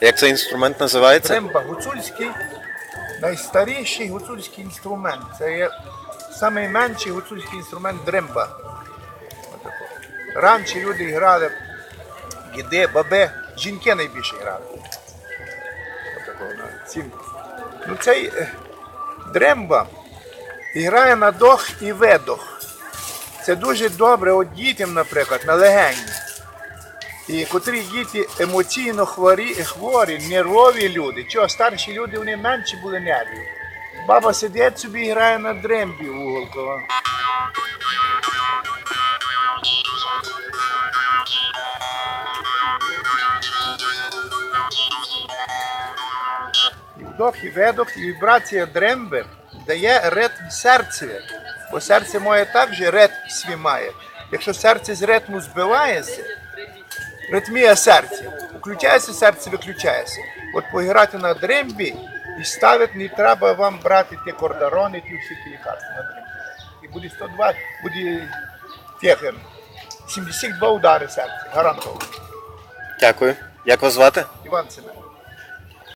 Як цей інструмент називається? Тремба гуцульський найстаріший гуцульський інструмент. Це є найменший гуцульський інструмент дремба. Раніше люди грали, діди, баби, жінки найбільше грали. Ну, цей е, дремба грає на дох і видох. Це дуже добре от дітям, наприклад, на легені. І котрі діти емоційно хворі, хворі, нервові люди. Чого старші люди вони менші були нервів. Баба сидить собі і грає на дрембі уголкова. Вдох, і видох, і вібрація дремби дає ритм серцеві. Бо серце моє також ритм свій має. Якщо серце з ритму збивається, ритмія серця. Включається серце, виключається. От пограти на дрембі і ставити, не треба вам брати ті кордарони, ті всі ті лікарства на дрембі. І буде 102, буде ем, 72 удари серця, гарантовано. Дякую. Як вас звати? Іван Семенович.